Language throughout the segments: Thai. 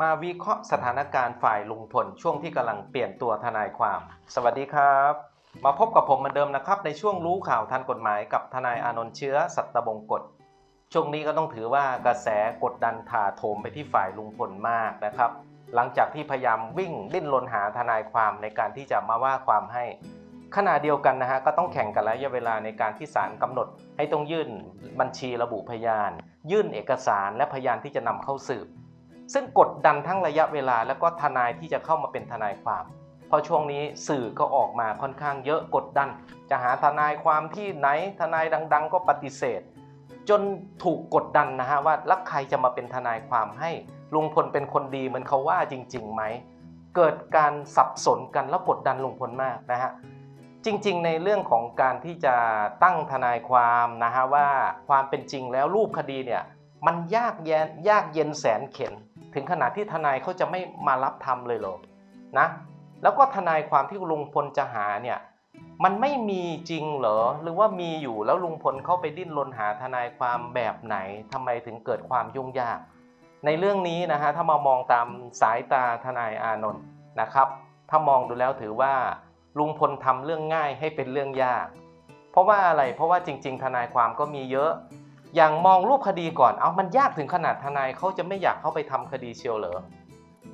มาวิเคราะห์สถานการณ์ฝ่ายลุงพลช่วงที่กำลังเปลี่ยนตัวทนายความ สวัสดีครับ มาพบกับผมเหมือนเดิมนะครับ ในช่วงรู้ข่าวทันกฎหมายกับทนายอานนท์เชื้อสัตบงกฎช่วงนี้ก็ต้องถือว่ากระแสกดดันถาโถมไปที่ฝ่ายลุงพลมากนะครับ หลังจากที่พยายามวิ่งดิ้นรนหาทนายความในการที่จะมาว่าความให้ขณะเดียวกันนะฮะก็ต้องแข่งกันระยะเวลาในการที่ศาลกำหนด ให้ต้องยื่นบัญชีระบุพยาน ยื่นเอกสารและพยานที่จะนำเข้าสืบ ซึ่งกดดันทั้งระยะเวลาแล้วก็ทนายที่จะเข้ามาเป็นทนายความ เพราะช่วงนี้สื่อก็ออกมาค่อนข้างเยอะกดดัน จะหาทนายความที่ไหนทนายดัง ๆ ก็ปฏิเสธ จนถูกกดดันนะฮะว่าแล้วใครจะมาเป็นทนายความให้ลุงพลเป็นคนดีเหมือนเขาว่าจริงๆไหมเกิดการสับสนกันแล้วกดดันลุงพลมากนะฮะจริงๆ ในเรื่องของการที่จะตั้งทนายความนะฮะว่าความเป็นจริงแล้วรูปคดีเนี่ยมันยากเย็นยากเย็นแสนเข็น ถึงขนาดที่ทนายเขาจะไม่มารับทำเลยเหรอนะแล้วก็ทนายความที่ลุงพลจะหาเนี่ยมันไม่มีจริงเหรอหรือว่ามีอยู่แล้วลุงพลเข้าไปดิ้นรนหาทนายความแบบไหนทำไมถึงเกิดความยุ่งยาก ในเรื่องนี้นะฮะถ้ามามองตามสายตาทนายอานนท์นะครับ ถ้ามองดูแล้วถือว่าลุงพลทำเรื่องง่ายให้เป็นเรื่องยาก เพราะว่าอะไรเพราะว่าจริง ๆ ทนายความก็มีเยอะ อย่างมองรูปคดีก่อน เอามันยากถึงขนาดทนายเขาจะไม่อยากเข้าไปทำคดีเชียวเหรอ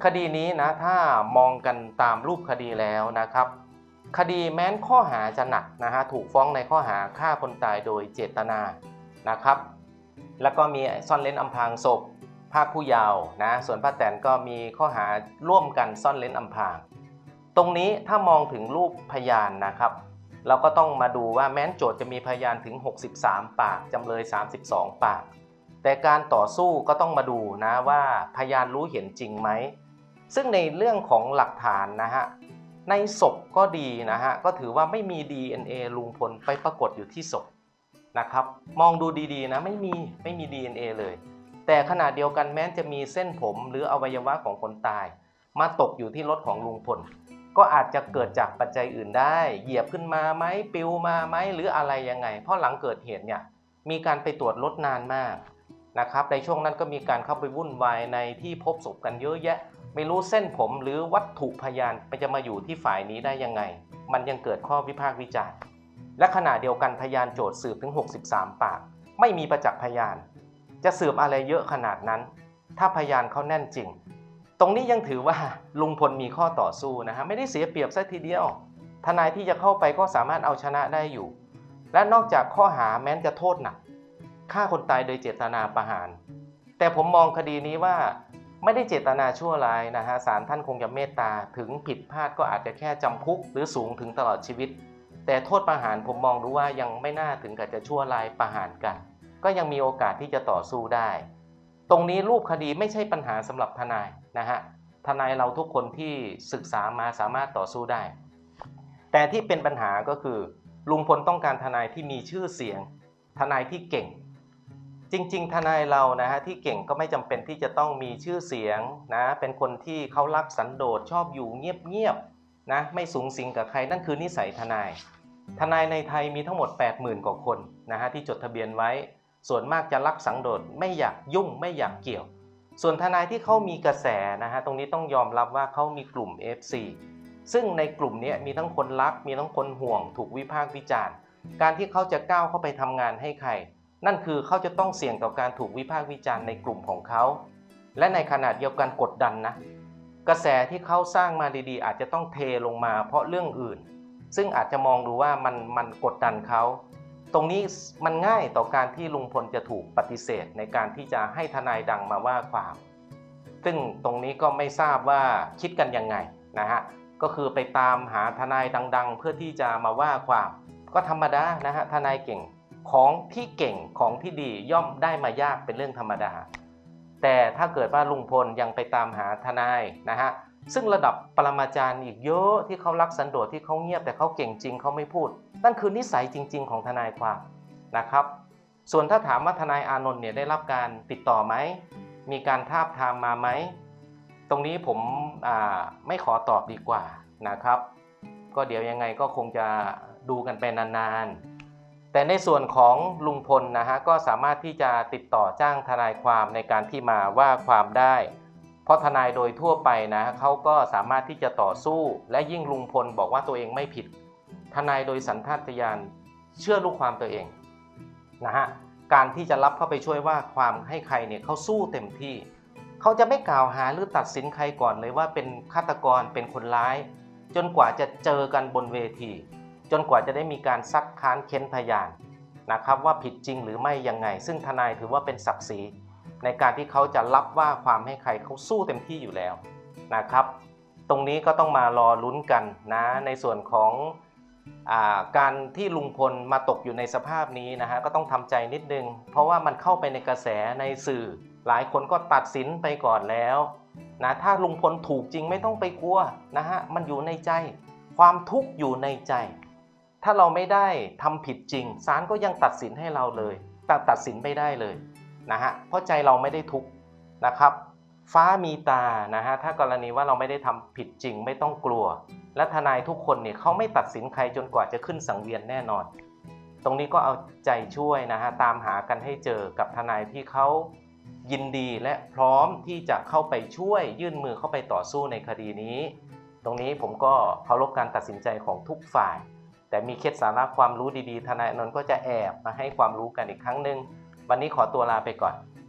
คดีนี้นะถ้ามองกันตามรูปคดีแล้วนะครับ คดีแม้นข้อหาจะหนักนะฮะถูกฟ้องในข้อหาฆ่าคนตายโดยเจตนานะครับ แล้วก็มีซ่อนเล้นอำพรางศพภาคผู้เยาว์นะ ส่วนป้าแตนก็มีข้อหาร่วมกันซ่อนเล้นอำพราง ตรงนี้ถ้ามองถึงรูปพยานนะครับ เราก็ต้องมาดูว่าแม้นโจทย์จะมีพยานถึง 63 ปากจำเลย 32 ปาก แต่การต่อสู้ก็ต้องมาดูนะว่าพยานรู้เห็นจริงไหม ซึ่งในเรื่องของหลักฐานนะฮะ ในศพก็ดีนะฮะ ก็ถือว่าไม่มี DNA ลุงพลไปปรากฏอยู่ที่ศพนะครับ มองดูดีๆนะไม่มีไม่มี DNA เลย แต่ขณะเดียวกันแม้จะมีเส้นผมหรืออวัยวะของคนตาย มาตกอยู่ที่รถของลุงพล ก็อาจจะเกิดจากปัจจัยอื่นได้ เหยียบขึ้นมาไหมปิวมาไหมหรืออะไรยังไง เพราะหลังเกิดเหตุเนี่ยมีการไปตรวจรถนานมากนะครับในช่วงนั้นก็มีการเข้าไปวุ่นวายในที่พบศพกันเยอะแยะ ไม่รู้เส้นผมหรือวัตถุพยานมันจะมาอยู่ที่ฝ่ายนี้ได้ยังไง มันยังเกิดข้อวิพากษ์วิจารณ์ และขณะเดียวกันพยานโจทย์สืบถึง 63 ปาก ไม่มีประจักษ์พยาน จะสืบอะไรเยอะขนาดนั้น ถ้าพยานเขาแน่นจริง รงนี้ยังถือว่าลุงพลมีข้อต่อสู้นะฮะไม่ได้เสียเปรียบซะทีเดียว ทนายที่จะเข้าไปก็สามารถเอาชนะได้อยู่ และนอกจากข้อหาแม้นจะโทษหนักฆ่าคนตายโดยเจตนาประหาร แต่ผมมองคดีนี้ว่าไม่ได้เจตนาชั่วร้ายนะฮะศาลท่านคงจะเมตตาถึงผิดพลาดก็อาจจะแค่จำคุก หรือสูงถึงตลอดชีวิต แต่โทษประหารผมมองดูว่ายังไม่น่าถึงกับจะชั่วร้ายประหารกัน ก็ยังมีโอกาสที่จะต่อสู้ได้ ตรงนี้รูปคดีไม่ใช่ปัญหาสำหรับทนาย นะฮะทนายเราทุกคนที่ศึกษามาสามารถต่อสู้ได้ แต่ที่เป็นปัญหาก็คือ ลุงพลต้องการทนายที่มีชื่อเสียง ทนายที่เก่ง จริง ๆ ทนายเรานะฮะที่เก่งก็ไม่จำเป็นที่จะต้องมีชื่อเสียงนะเป็นคนที่เขารักสันโดษชอบอยู่เงียบๆนะไม่สูงสิงกับใครนั่นคือนิสัยทนาย ทนายในไทยมีทั้งหมด 80,000กว่าคนนะฮะที่จดทะเบียนไว้ ส่วนมากจะรักสังโดษไม่อยากยุ่งไม่อยากเกี่ยว ส่วนทนายที่เขามีกระแสนะฮะตรงนี้ต้องยอมรับว่าเขามีกลุ่ม FC ซึ่งในกลุ่มนี้มีทั้งคนรัก มีทั้งคนห่วง ถูกวิพากษ์วิจารณ์ การที่เขาจะก้าวเข้าไปทำงานให้ใคร นั่นคือเขาจะต้องเสี่ยงต่อการถูกวิพากษ์วิจารณ์ในกลุ่มของเขา และในขณะเดียวกันกดดันนะ กระแสที่เขาสร้างมาดีๆ อาจจะต้องเทลงมาเพราะเรื่องอื่น ซึ่งอาจจะมองดูว่ามันมันกดดันเขา ตรงนี้มันง่ายต่อการที่ลุงพลจะถูกปฏิเสธในการที่จะให้ทนายดังมาว่าความ ซึ่งตรงนี้ก็ไม่ทราบว่าคิดกันยังไงนะฮะ ก็คือไปตามหาทนายดัง ๆ เพื่อที่จะมาว่าความ ก็ธรรมดานะฮะทนายเก่งของที่เก่งของที่ดีย่อมได้มายากเป็นเรื่องธรรมดา แต่ถ้าเกิดว่าลุงพลยังไปตามหาทนายนะฮะซึ่งระดับปรมาจารย์อีกเยอะที่เขารักสันโดษที่เขาเงียบแต่เขาเก่งจริงเขาไม่พูด นั่นคือนิสัยจริง ๆ ของทนายความนะครับ ส่วนถ้าถามว่าทนายอานนท์เนี่ยได้รับการติดต่อไหม มีการทาบทามมาไหม ตรงนี้ผมไม่ขอตอบดีกว่านะครับ ก็เดี๋ยวยังไงก็คงจะดูกันไปนานๆ แต่ในส่วนของลุงพลนะฮะก็สามารถที่จะติดต่อจ้างทนายความในการที่มาว่าความได้ เพราะทนายโดยทั่วไปนะเขาก็สามารถที่จะต่อสู้ และยิ่งลุงพลบอกว่าตัวเองไม่ผิด ทนายโดยสัญชาตญาณเชื่อลูกความตัวเองนะฮะการที่จะรับเข้าไปช่วยว่าความให้ใครเนี่ยเขาสู้เต็มที่ เขาจะไม่กล่าวหาหรือตัดสินใครก่อนเลยว่าเป็นฆาตกรเป็นคนร้าย จนกว่าจะเจอกันบนเวที จนกว่าจะได้มีการซักค้านเค้นพยานนะครับว่าผิดจริงหรือไม่ยังไง ซึ่งทนายถือว่าเป็นศักดิ์ศรีในการที่เขาจะรับว่าความให้ใครเขาสู้เต็มที่อยู่แล้วนะครับ ตรงนี้ก็ต้องมารอลุ้นกันนะในส่วนของ การที่ลุงพลมาตกอยู่ในสภาพนี้นะฮะก็ต้องทำใจนิดนึง เพราะว่ามันเข้าไปในกระแสในสื่อ หลายคนก็ตัดสินไปก่อนแล้วนะถ้าลุงพลถูกจริงไม่ต้องไปกลัวนะฮะมันอยู่ในใจ ความทุกข์อยู่ในใจ ถ้าเราไม่ได้ทำผิดจริงศาลก็ยังตัดสินให้เราเลยแต่ตัดสินไม่ได้เลยนะฮะเพราะใจเราไม่ได้ทุกข์นะครับ ฟ้ามีตานะฮะถ้ากรณีว่าเราไม่ได้ทำผิดจริงไม่ต้องกลัว และทนายทุกคนเนี่ยเขาไม่ตัดสินใครจนกว่าจะขึ้นสังเวียนแน่นอน ตรงนี้ก็เอาใจช่วยนะฮะตามหากันให้เจอกับทนายที่เขายินดีและพร้อมที่จะเข้าไปช่วยยื่นมือเข้าไปต่อสู้ในคดีนี้ ตรงนี้ผมก็เคารพการตัดสินใจของทุกฝ่าย แต่มีเคล็ดสาระความรู้ดีๆ ทนายอนนท์ก็จะแอบมาให้ความรู้กันอีกครั้งหนึ่งวันนี้ขอตัวลาไปก่อน